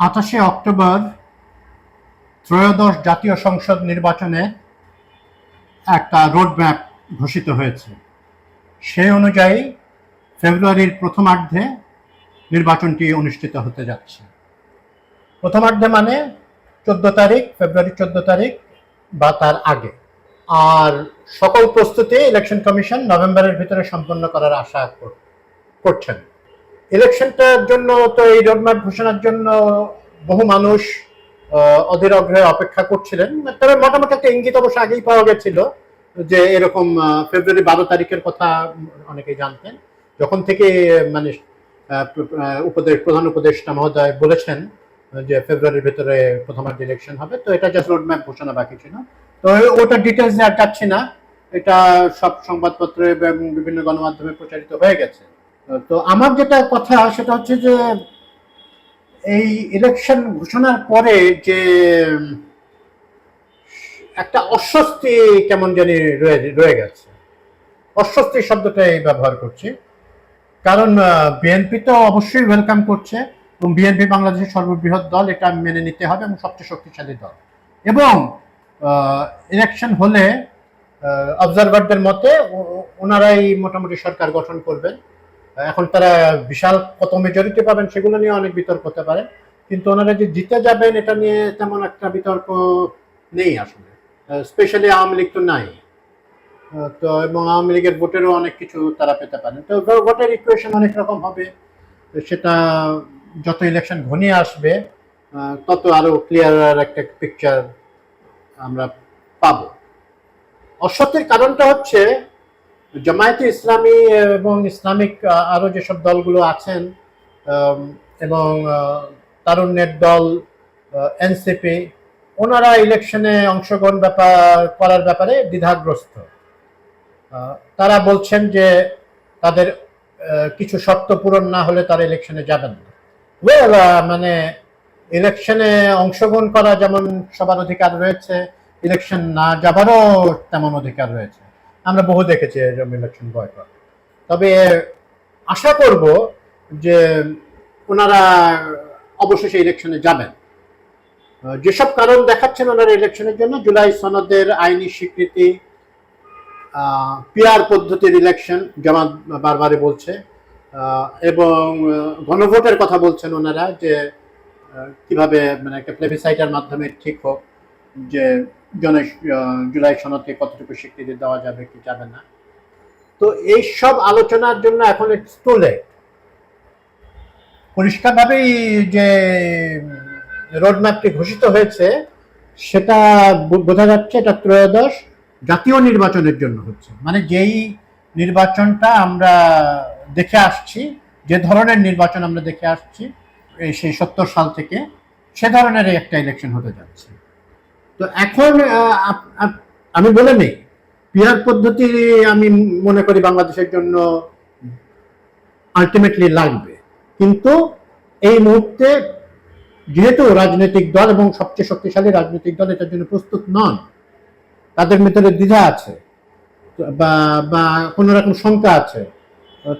আঠাশে অক্টোবর ত্রয়োদশ জাতীয় সংসদ নির্বাচনে একটা রোডম্যাপ ঘোষিত হয়েছে। সেই অনুযায়ী ফেব্রুয়ারির প্রথমার্ধে নির্বাচনটি অনুষ্ঠিত হতে যাচ্ছে। প্রথমার্ধে মানে চোদ্দ তারিখ, ফেব্রুয়ারি চোদ্দ তারিখ বা তার আগে। আর সকল প্রস্তুতি ইলেকশন কমিশন নভেম্বরের ভিতরে সম্পন্ন করার আশা কর- করছেন। ইলেকশনটার জন্য তো এই রোডম্যাপ ঘোষণার জন্য বহু মানুষ অধীর অগ্রহে অপেক্ষা করছিলেন। তবে মোটামুটি একটা ইঙ্গিত অবশ্য আগেই পাওয়া গেছিল যে এরকম ফেব্রুয়ারি বারো তারিখের কথা অনেকেই জানতেন। যখন থেকে মানে উপদেশ প্রধান উপদেষ্টা মহোদয় বলেছেন যে ফেব্রুয়ারির ভিতরে প্রথমার্ধ ইলেকশন হবে, তো এটা জাস্ট রোডম্যাপ ঘোষণা বাকি ছিল। তো ওটা ডিটেলস আর যাচ্ছি না। এটা সব সংবাদপত্রে এবং বিভিন্ন গণমাধ্যমে প্রচারিত হয়ে গেছে। তো আমার যেটা কথা, সেটা হচ্ছে যে এই ইলেকশন ঘোষণার পরে যে একটা অস্বস্তি কেমন জানি রয়ে গেছে। অস্বস্তি শব্দটাই ব্যবহার করছি। কারণ বিএনপি তো অবশ্যই ওয়েলকাম করছে এবং বিএনপি বাংলাদেশের সর্ববৃহৎ দল, এটা মেনে নিতে হবে এবং সবচেয়ে শক্তিশালী দল। এবং ইলেকশন হলে অবজারভারদের মতে ওনারাই মোটামুটি সরকার গঠন করবেন। এখন তারা বিশাল কত মেজরিটি পাবেন সেগুলো নিয়ে অনেক বিতর্ক হতে পারে। কিন্তু ওনারা যে জিতে যাবেন, এটা নিয়ে তেমন একটা বিতর্ক নেই আসলে। স্পেশালি আওয়ামী লীগ তো নাই। তো এবং আওয়ামী লীগের ভোটেরও অনেক কিছু তারা পেতে পারেন। তো ভোটের ইকুয়েশন অনেক রকম হবে। সেটা যত ইলেকশন ঘনিয়ে আসবে তত আরও ক্লিয়ার একটা পিকচার আমরা পাবো। অসত্যের কারণটা হচ্ছে জামায়াতে ইসলামী এবং ইসলামিক আহ, আরও যেসব দলগুলো আছেন এবং তারুণ্যের দল এনসিপি ওনারা ইলেকশনে অংশগ্রহণ ব্যাপার করার ব্যাপারে দ্বিধাগ্রস্ত। তারা বলছেন যে তাদের কিছু শর্ত পূরণ না হলে তারা ইলেকশনে যাবেন না। ওয়েল মানে ইলেকশনে অংশগ্রহণ করা যেমন সবার অধিকার রয়েছে ইলেকশন না যাবারও তেমন অধিকার রয়েছে। আমরা বহু দেখেছি এরকম ইলেকশন বয়কট তবে আশা করব যে ওনারা অবশেষে ইলেকশনে যাবেন। যেসব কারণ দেখাচ্ছেন ওনারা ইলেকশনের জন্য, জুলাই সনদের আইনি স্বীকৃতি পিয়ার পদ্ধতির ইলেকশন জামাত বারবারই বলছে এবং গণভোটের কথা বলছেন ওনারা যে কীভাবে মানে একটা প্লেবিসাইটের মাধ্যমে ঠিক হোক, যে জন জুলাই সনদকে কতটুকু স্বীকৃতি দেওয়া যাবে কি যাবে না। তো এই সব আলোচনার জন্য এখন ইটস লেট পরিষ্কারভাবেই যে রোডম্যাপটি ঘোষিত হয়েছে, সেটা বোঝা যাচ্ছে এটা ত্রয়োদশ জাতীয় নির্বাচনের জন্য হচ্ছে। মানে যেই নির্বাচনটা আমরা দেখে আসছি, যে ধরনের নির্বাচন আমরা দেখে আসছি সেই সত্তর সাল থেকে, সে ধরনের একটা ইলেকশন হতে যাচ্ছে। তো এখন আমি বলে নেই। পিয়ার পদ্ধতি আমি মনে করি বাংলাদেশের জন্য আলটিমেটলি লাগবে। কিন্তু এই মুহূর্তে যেহেতু রাজনৈতিক দল এবং সবচেয়ে শক্তিশালী রাজনৈতিক দল এটার জন্য প্রস্তুত নন, তাদের ভিতরে দ্বিধা আছে বা বা কোনো রকম শঙ্কা আছে।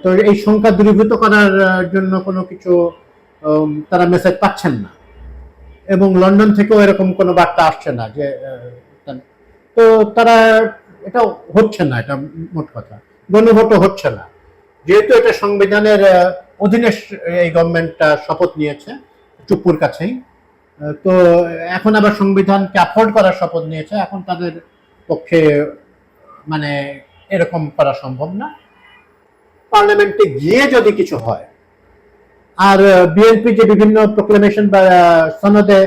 তো এই শঙ্কা দূরীভূত করার জন্য কোনো কিছু তারা মেসেজ পাচ্ছেন না। এবং লন্ডন থেকেও এরকম কোনো বার্তা আসছে না যে তো তারা এটা হচ্ছে না, এটা মোট কথা। গণভোটও হচ্ছে না। যেহেতু এটা সংবিধানের অধীনে এই গভর্নমেন্টটা শপথ নিয়েছে চুপুর কাছেই তো এখন আবার সংবিধানকে অ্যাফোর্ড করার শপথ নিয়েছে, এখন তাদের পক্ষে মানে এরকম করা সম্ভব না। পার্লামেন্টে গিয়ে যদি কিছু হয় আর বিএনপি যে বিভিন্ন প্রোক্লেমেশন বা সনদে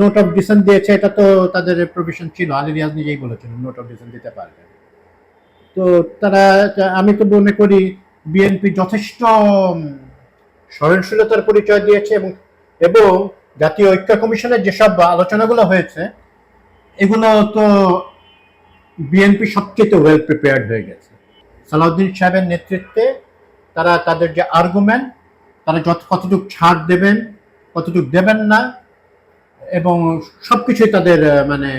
নোট অফ ডিসেন্ট দিয়েছে, এটা তো তাদের প্রভিশন ছিল। আলী রিয়াজ নিজেই বলেছেন নোট অফ ডিসেন্ট দিতে পারবে তো তারা আমি তো মনে করি বিএনপি যথেষ্ট সহনশীলতার পরিচয় দিয়েছে এবং এবং জাতীয় ঐক্য কমিশনের যেসব আলোচনাগুলো হয়েছে, এগুলো তো বিএনপি সবচেয়ে ওয়েল প্রিপেয়ার্ড হয়ে গেছে। সালাউদ্দিন সাহেবের নেতৃত্বে তারা তাদের যে আর্গুমেন্ট তারা যত, কতটুকু ছাড় দেবেন, কতটুকু দেবেন না, এবং সবকিছুই তাদের মানে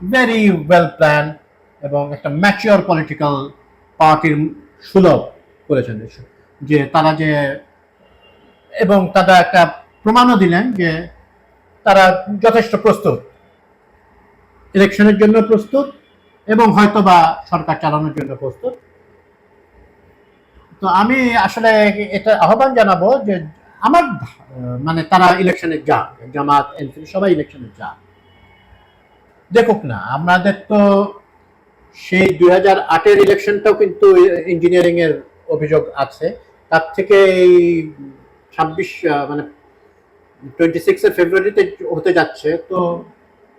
ভেরি ওয়েল প্ল্যান এবং একটা ম্যাচিওর পলিটিক্যাল পার্টির সুলভ করেছেন যে তারা যে, এবং তারা একটা প্রমাণও দিলেন যে তারা যথেষ্ট প্রস্তুত। ইলেকশনের জন্য প্রস্তুত এবং হয়তোবা সরকার চালানোর জন্য প্রস্তুত। তো আমি আসলে এটা আহ্বান জানাব যে আমার মানে তারা ইলেকশনে যাক, জামাত, এনসিপি, সবাই ইলেকশনে যাক। দেখুক না, আমাদের তো সেই দুই হাজার আটের ইলেকশনটাও কিন্তু ইঞ্জিনিয়ারিং এর অভিযোগ আছে। তার থেকে এই ছাব্বিশ মানে টোয়েন্টি সিক্স এর ফেব্রুয়ারিতে হতে যাচ্ছে, তো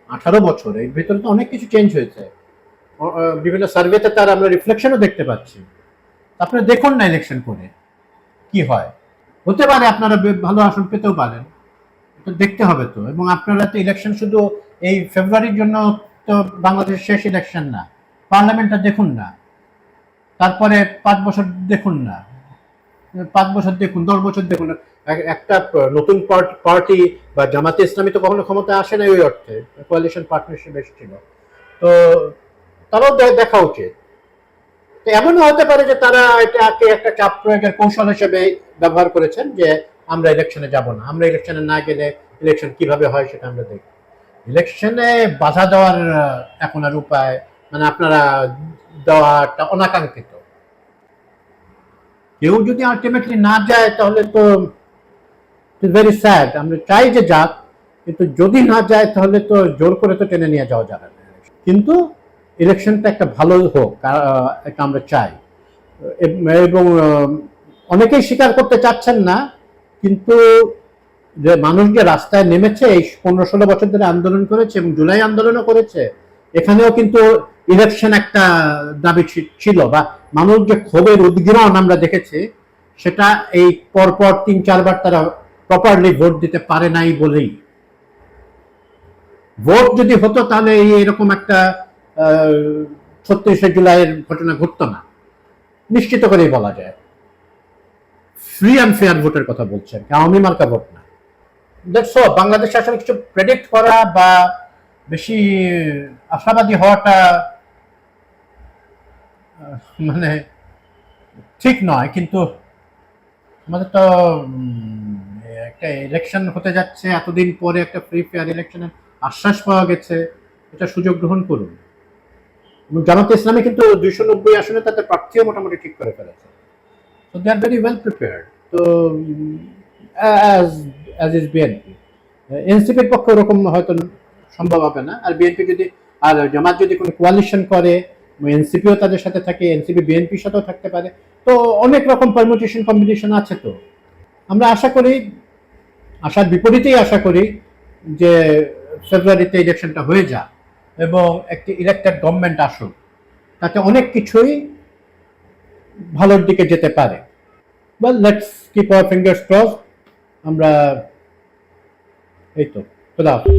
আঠারো বছর, এর ভিতরে তো অনেক কিছু চেঞ্জ হয়েছে। বিভিন্ন সার্ভেতে তার আমরা রিফ্লেকশনও দেখতে পাচ্ছি। আপনারা দেখুন না ইলেকশন করে। কি হয়? হতে পারে আপনারা ভালো আসন পেতেও পারেন। তো দেখতে হবে তো। এবং আপনারা তো ইলেকশন শুধু এই ফেব্রুয়ারির জন্য তো বাংলাদেশের শেষ ইলেকশন না। পার্লামেন্টটা দেখুন না। তারপরে পাঁচ বছর দেখুন না। পাঁচ বছর দেখুন, দশ বছর দেখুন এক- একটা নতুন পার্টি বা জামাতে ইসলামী তো কখনো ক্ষমতা আসে না ওই অর্থে। কোয়ালিশন পার্টনারশিপ এসেছিল। তো তারাও দেখা উচিত। তো এমনও হতে পারে যে তারা এটাকে একটা চাপ প্রয়োগের কৌশল হিসেবে ব্যবহার করেছেন যে আমরা ইলেকশনে যাব না। আমরা ইলেকশনে না গেলে ইলেকশন কীভাবে হয় সেটা আমরা দেখব। ইলেকশনে বাধা দেওয়ার এখন আর উপায় মানে আপনারা দেওয়াটা অনাকাঙ্ক্ষিত। কেউ যদি আলটিমেটলি না যায় তাহলে তো ভেরি স্যাড আমরা চাই যে যাক, কিন্তু যদি না যায় তাহলে তো জোর করে তো টেনে নিয়ে যাওয়া যাবে না। কিন্তু ইলেকশনটা একটা ভালো হোক এটা আমরা চাই। এবং অনেকেই স্বীকার করতে চাচ্ছেন না, কিন্তু যে মানুষ যে রাস্তায় নেমেছে, এই পনেরো ষোলো বছর ধরে আন্দোলন করেছে এবং জুলাই আন্দোলনও করেছে, এখানেও কিন্তু ইলেকশন একটা দাবি ছিল বা মানুষ যে ক্ষোভের উদ্গীরণ আমরা দেখেছি, সেটা এই পরপর তিন চারবার তারা প্রপারলি ভোট দিতে পারে নাই বলেই। ভোট যদি হতো তাহলে এরকম একটা ছত্রিশে জুলাইয়ের ঘটনা ঘটতো না। নিশ্চিত করেই বলা যায়। ফ্রি অ্যান্ড ফেয়ার ভোটের কথা বলছেন। আওয়ামী মার্কা ভোট না। দেখছ, বাংলাদেশে আসলে কিছু প্রেডিক্ট করা বা বেশি আশাবাদী হওয়াটা মানে ঠিক নয়। কিন্তু আমাদের তো একটা ইলেকশন হতে যাচ্ছে, এতদিন পরে একটা ফ্রি ফেয়ার ইলেকশনের আশ্বাস পাওয়া গেছে। এটা সুযোগ গ্রহণ করুন। এবং জামাতে ইসলামী কিন্তু দুইশো নব্বই আসনে তাদের প্রার্থীও মোটামুটি ঠিক করে ফেলেছে। So they are very well prepared তো অ্যাজ অ্যাজ ইজ বিএনপি এনসিপির পক্ষে ওরকম হয়তো সম্ভব হবে না। আর বিএনপি যদি, আর জামাত যদি কোনো কোয়ালিশন করে এনসিপিও তাদের সাথে থাকে এনসিপি বিএনপির সাথেও থাকতে পারে। তো, অনেক রকম পারমুটেশন কম্বিনেশন আছে তো। আমরা আশা করি, আশার বিপরীতেই আশা করি যে ফেব্রুয়ারিতে ইলেকশনটা হয়ে যা এবং একটি ইলেক্টেড গভর্নমেন্ট আসুক, তাতে অনেক কিছুই ভালোর দিকে যেতে পারে। Well let's keep our fingers cross আমরা, এই তো, খুদা হাফেজ।